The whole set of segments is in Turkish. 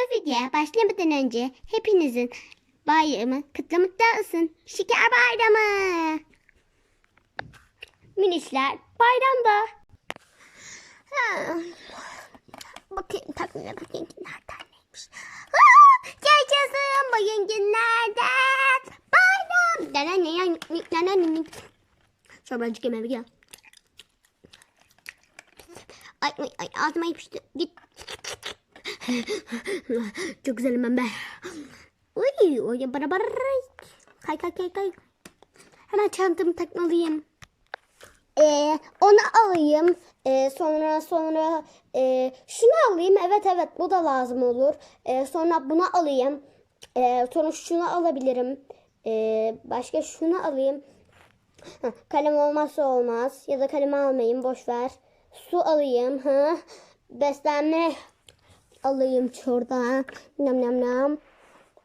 Bu videoya başlamadan önce hepinizin bayramı kutlu mutlu olsun. Şeker bayramı. Minisler bayramda. Ha. Bakayım takvime bugün günlerden neymiş. Yaşasın bugün günlerden bayram. Çorbacık yemeğe gel. Ay, ay, ay ağzıma yapıştı. Git. Çok güzelim ben be. Uy, oy bara. Kay kay kay kay. Hemen çantamı takmalıyım. Ee, onu alayım. Ee, sonra sonra e, şunu alayım. Evet evet bu da lazım olur. Ee, sonra bunu alayım. Ee, sonra şunu alabilirim. Ee, başka şunu alayım. Heh, kalem olmazsa olmaz. Ya da kalemi almayayım. Boş ver. Su alayım. Ha? Beslenme alayım şuradan. Nam nam nam.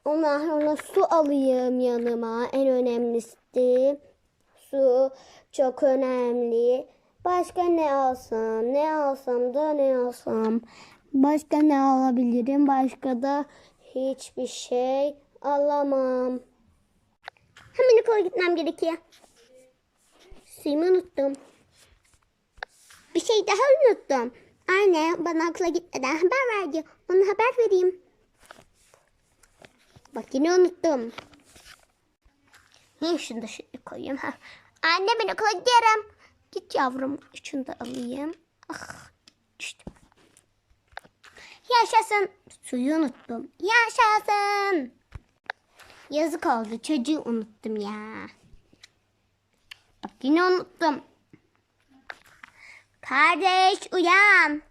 Ondan sonra su alayım yanıma. En önemlisi su çok önemli. Başka ne alsam? Ne alsam da ne alsam? Başka ne alabilirim? Başka da hiçbir şey alamam. Hemen okula gitmem gerekiyor. Suyumu unuttum. Bir şey daha unuttum. Anne bana okula gitmeden haber verdi. Ona haber vereyim. Bak yine unuttum. Niye şunu da şöyle koyayım? Ha. Anne ben okula gidiyorum. Git yavrum. Şunu da alayım. Ah düştüm. Yaşasın. Suyu unuttum. Yaşasın. Yazık oldu. Çocuğu unuttum ya. Bak yine unuttum. Kardeş uyan.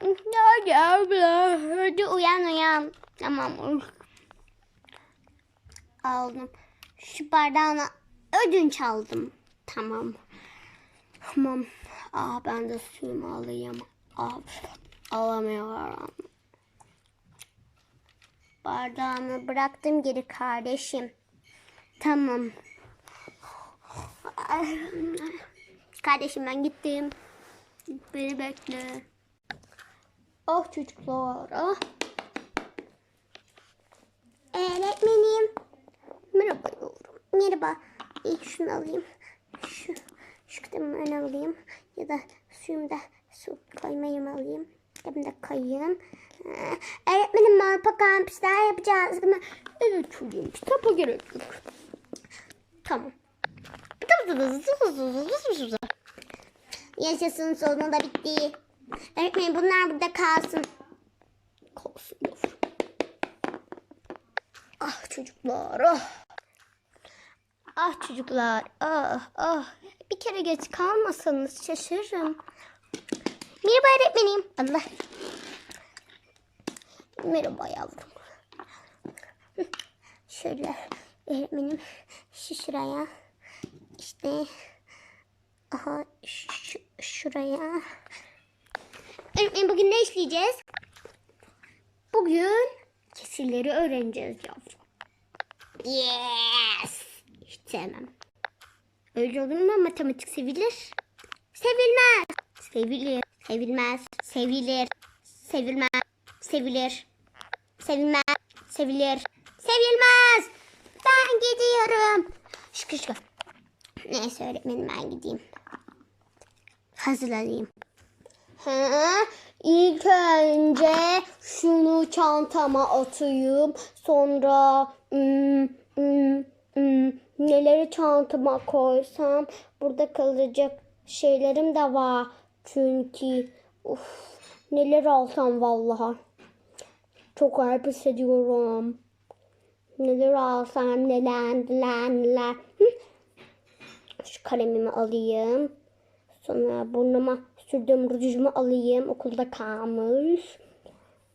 Hadi abla. Hadi uyan uyan. Tamam. Aldım. Şu bardağına ödünç aldım. Tamam. Tamam. Aa ben de suyumu alayım. Aa, alamıyorum. Bardağımı bıraktım geri kardeşim. Tamam. Kardeşim ben gittim. Beni bekle. Oh çocuklar. Oh. Öğretmenim. Merhaba yavrum. Merhaba. İlk şunu alayım. Şu, şu kitabımı ön alayım. Ya da suyumu da su koymayı alayım. Kitabımı da koyayım. Ee, öğretmenim Marpa kampüsler yapacağız değil mi? Evet çocuğum kitapa gerek yok. Tamam. Yaşasın sonunda bitti. Öğretmenim bunlar burada kalsın. Kalsın yavrum. Ah çocuklar ah. Ah çocuklar ah ah. Bir kere geç kalmasanız şaşırırım. Merhaba öğretmenim. Allah. Merhaba yavrum. Şöyle öğretmenim şu şuraya işte aha şu, şuraya. Bugün ne işleyeceğiz? Bugün kesirleri öğreneceğiz yavrum. Yes. Hiç sevmem. Öyle olur mu matematik sevilir? Sevilmez. Sevilir. Sevilmez. Sevilir. Sevilmez. Sevilir. Sevilmez. Sevilir. Sevilmez. Ben gidiyorum. Şıkır şıkır. Neyse öğretmenim ben gideyim. Hazırlanayım. Ha, ilk önce şunu çantama atayım. Sonra hmm, hmm, hmm, neleri çantama koysam burada kalacak şeylerim de var. Çünkü uf, neler alsam vallahi. Çok garip hissediyorum. Neler alsam neler neler neler. Şu kalemimi alayım. Sonra burnuma sürdüğüm rujumu alayım. Okulda kalmış.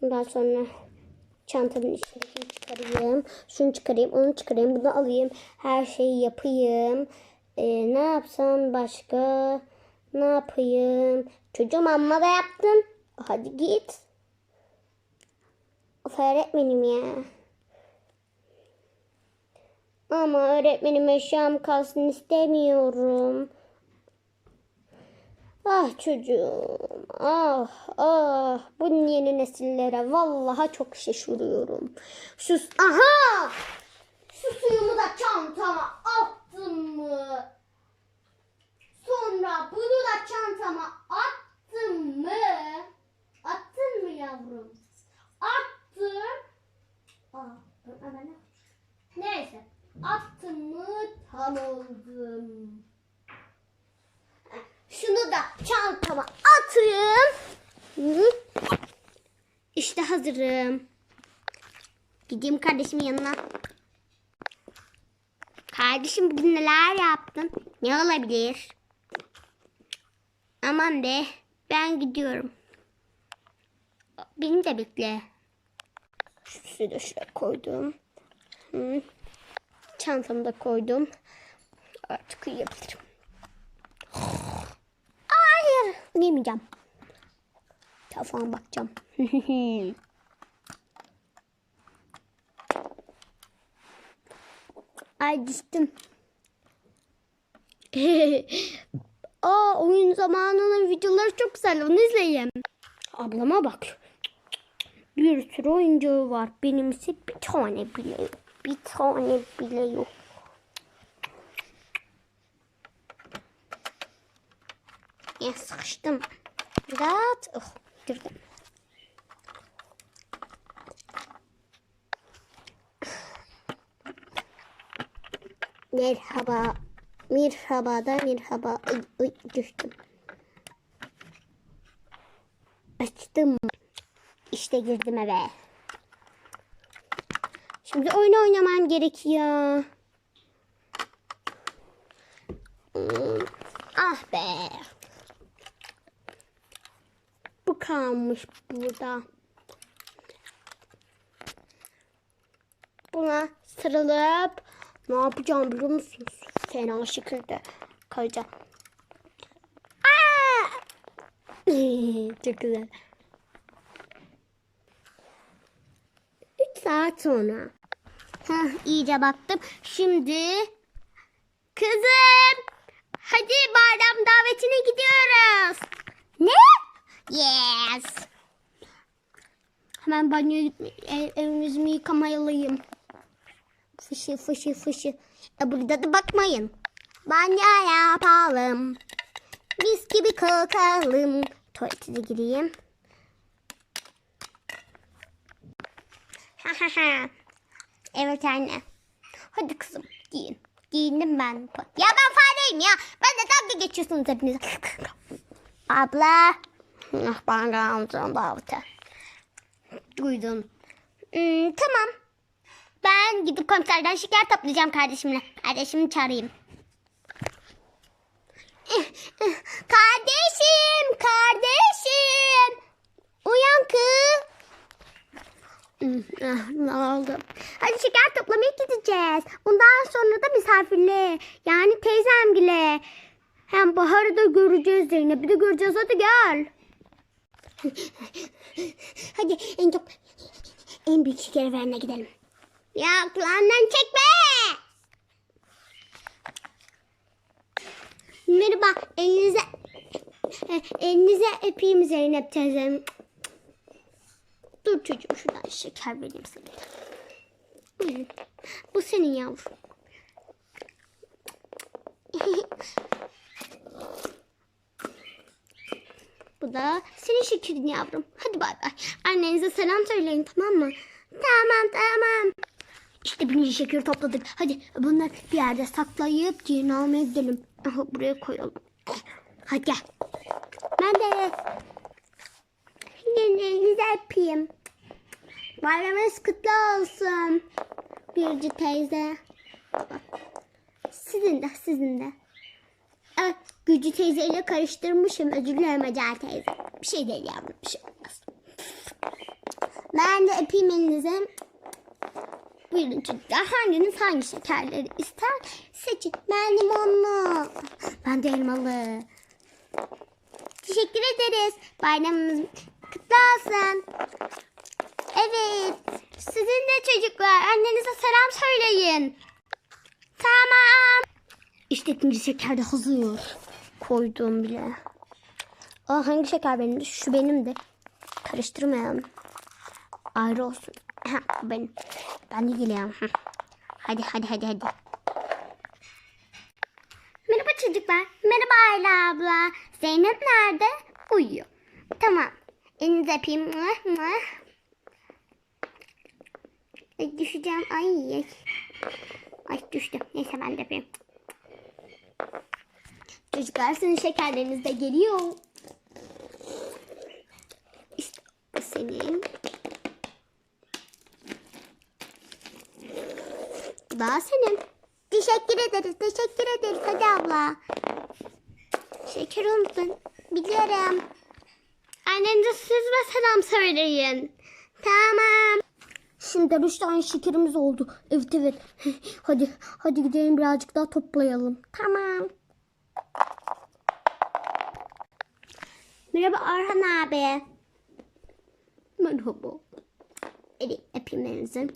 Ondan sonra çantamın içindekini çıkarayım. Şunu çıkarayım, onu çıkarayım, bunu alayım. Her şeyi yapayım. Ee, ne yapsam başka? Ne yapayım? Çocuğum amma da yaptın. Hadi git. Of öğretmenim ya. Ama öğretmenim eşyam kalsın istemiyorum. Ah çocuğum. Ah ah. Bu yeni nesillere vallahi çok şaşırıyorum. Şu aha! Şu suyumu da çantama attım mı? Sonra bunu da çantama attım mı? Attın mı yavrum? Attım. Aa, ben- Neyse. Attım mı tam oldum. Da çantama atayım. İşte hazırım. Gideyim kardeşimin yanına. Kardeşim bugün neler yaptın? Ne olabilir? Aman be ben gidiyorum. Beni de bekle. Şu da şuraya koydum. Hı. Çantamı da koydum. Artık uyuyabilirim. Hayır. Uyumayacağım. Telefona bakacağım. Ay düştüm. Aa oyun zamanının videoları çok güzel. Onu izleyin. Ablama bak. Bir sürü oyuncağı var. Benimse bir tane bile yok. Bir tane bile yok. Ya sıkıştım. Rahat. Oh, bitirdim. Merhaba. Merhaba da merhaba. Ay, ay, düştüm. Açtım. İşte girdim eve. Şimdi oyun oynamam gerekiyor. Hmm, Ah be. Kalmış burada. Buna sarılıp ne yapacağım biliyor musunuz? Fena şekilde kayacağım. Çok güzel. 3 saat sonra. Heh, iyice baktım. Şimdi kızım hadi bayram davetine gidiyoruz. Ne? Yes. Hemen banyoya ev, evimizi yıkamayalıyım. Fışı fışı fışı. E burada da bakmayın. Banyo yapalım. Mis gibi kokalım. Tuvalete de gireyim. Evet anne. Hadi kızım giyin. Giyindim ben. Ya ben fareyim ya. Ben de dalga geçiyorsunuz hepiniz. Abla. Ah ben geldim davete. Duydum. Hmm, tamam. Ben gidip komiserden şeker toplayacağım kardeşimle. Kardeşimi çağırayım. Kardeşim, kardeşim. Uyan kız. Hmm, ah, Ne oldu? Hadi şeker toplamaya gideceğiz. Ondan sonra da misafirle. Yani teyzemgile. Hem Bahar'ı da göreceğiz Zeynep'i de göreceğiz. Hadi gel. Hadi en çok en büyük şeker verene gidelim. Ya kulağından çekme. Merhaba elinize elinize öpeyim Zeynep teyzem. Dur çocuğum şuradan şeker vereyim sana. Bu senin yavrum. Bu da senin şekerin yavrum. Hadi bay bay. Annenize selam söyleyin tamam mı? Tamam tamam. İşte birinci şekeri topladık. Hadi bunları bir yerde saklayıp diğerini almaya. Aha, buraya koyalım. Hadi gel. Ben de elinizi öpeyim. Bayramınız kutlu olsun. Birci teyze. Sizin de sizin de. Evet, Gücü teyzeyle karıştırmışım. Özür dilerim Hacer teyze. Bir şey değil yavrum. Bir şey. Ben de öpeyim elinize. Buyurun çocuklar. Hanginiz hangi şekerleri ister? Seçin. Ben limonlu. Ben de elmalı. Teşekkür ederiz. Bayramınız kutlu olsun. Evet. Sizin de çocuklar. Annenize selam söyleyin. Tamam. İşte ikinci şeker de hazır. Koydum bile. Aa, hangi şeker benimdi? Şu benimdi. Karıştırmayalım. Ayrı olsun. Ha, benim. Ben de geliyorum. Hı. Hadi hadi hadi hadi. Merhaba çocuklar. Merhaba Ayla abla. Zeynep nerede? Uyuyor. Tamam. Elinizi öpeyim. Mıh, mıh. Düşeceğim. Ay, ay. Ay düştü. Neyse ben de yapayım. Çocuklar sizin şekerleriniz de geliyor. İşte bu senin. Bu da senin. Teşekkür ederiz. Teşekkür ederiz. Hadi abla. Şeker unutun. Biliyorum. Annenize siz ve selam söyleyin. Tamam. Şimdi üç tane şekerimiz oldu. Evet evet. Hadi hadi gidelim birazcık daha toplayalım. Tamam. Merhaba Orhan abi. Merhaba. Evet öpeyim elinizi.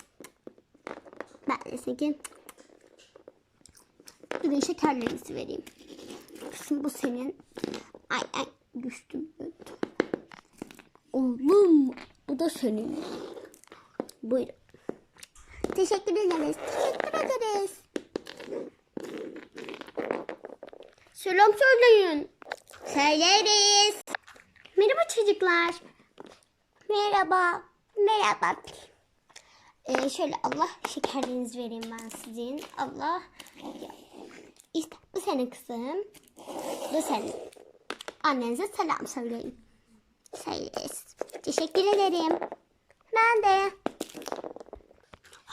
Ben de size bir de şekerlerinizi vereyim. Kızım bu senin. Ay ay düştüm. Oğlum bu da senin. Buyurun. Teşekkür ederiz. Teşekkür ederiz. Selam söyleyin. Söyleriz. Merhaba çocuklar. Merhaba. Merhaba. Ee, şöyle Allah şekerlerinizi vereyim ben sizin. Allah. İşte bu senin kızım. Bu senin. Annenize selam söyleyin. Söyleriz. Teşekkür ederim. Ben de.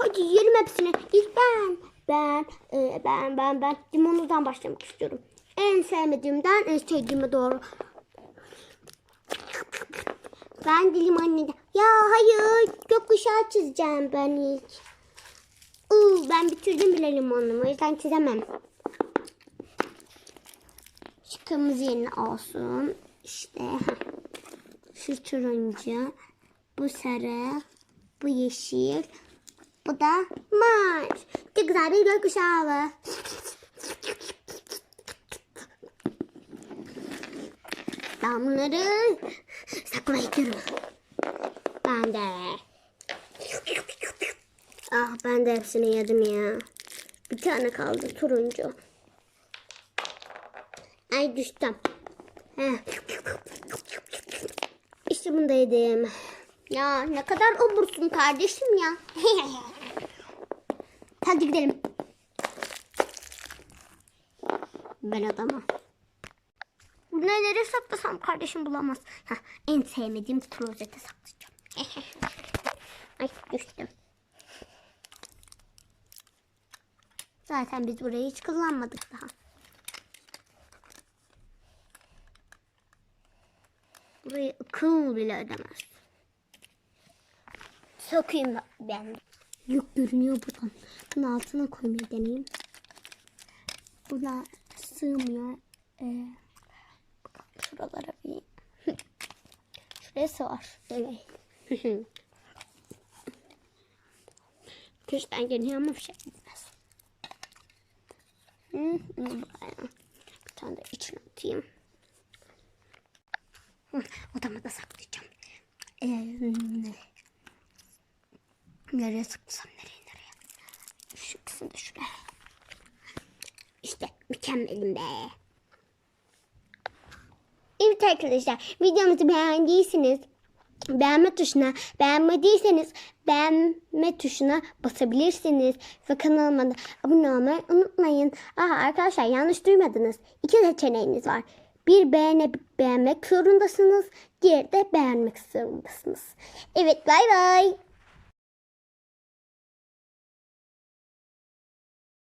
Hadi yiyelim hepsini. İlk ben. Ben, e, ben, ben, ben limonludan başlamak istiyorum. En sevmediğimden en sevdiğime doğru. Ben de limonludan. Ya hayır. Gökkuşağı çizeceğim ben ilk. Iı, ben bitirdim bile limonlumu. O yüzden çizemem. Şu kırmızı yerine olsun. İşte. Şu turuncu. Bu sarı. Bu yeşil. Bu da maç. Çok güzel bir gökkuşağı. Ben bunları saklayıyorum. Ben de. Ah ben de hepsini yedim ya. Bir tane kaldı turuncu. Ay düştüm. Heh. İşte bunu da yedim. Ya ne kadar obursun kardeşim ya. Hadi gidelim. Ben adama. Nereye saklasam kardeşim bulamaz. Heh, en sevmediğim klozete saklayacağım. Ay düştüm. Zaten biz burayı hiç kullanmadık daha. Burayı akıl bile ödemez. Sokayım ben. Yok görünüyor buradan. Bunun altına koymayı deneyeyim. Buna sığmıyor. Ee, şuralara bir. Şuraya sığar. Evet. Köşten geliyor ama bir şey buraya. Bir tane de içine atayım. Hı, Odama da saklayacağım. Ee, nereye saklasam nereye nereye? Şu da şuraya. İşte mükemmelim be. Evet arkadaşlar videomuzu beğendiyseniz beğenme tuşuna beğenmediyseniz beğenme tuşuna basabilirsiniz ve kanalıma da abone olmayı unutmayın. Aha arkadaşlar yanlış duymadınız. İki seçeneğiniz var. Bir beğenip beğenmek zorundasınız. Diğeri de beğenmek zorundasınız. Evet bay bay.